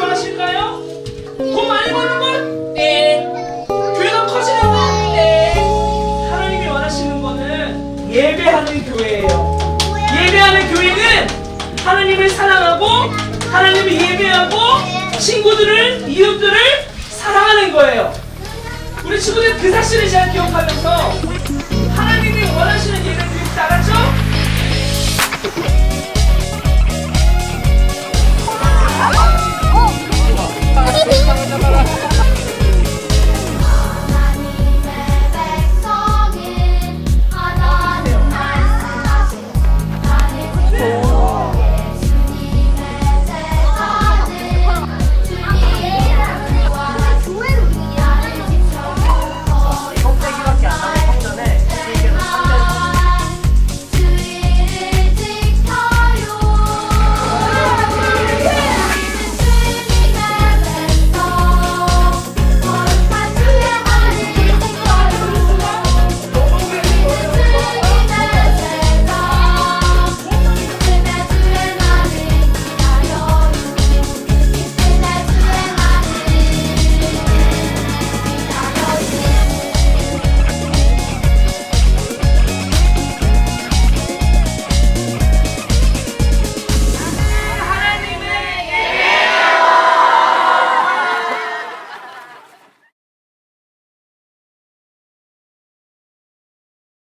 좋아하실까요? 돈 많이 버는 것? 네. 교회가 커지는 것? 네. 하나님이 원하시는 거는 예배하는 교회예요. 예배하는 교회는 하나님을 사랑하고 하나님을 예배하고 친구들을 이웃들을 사랑하는 거예요. 우리 친구들 그 사실을 잘 기억하면서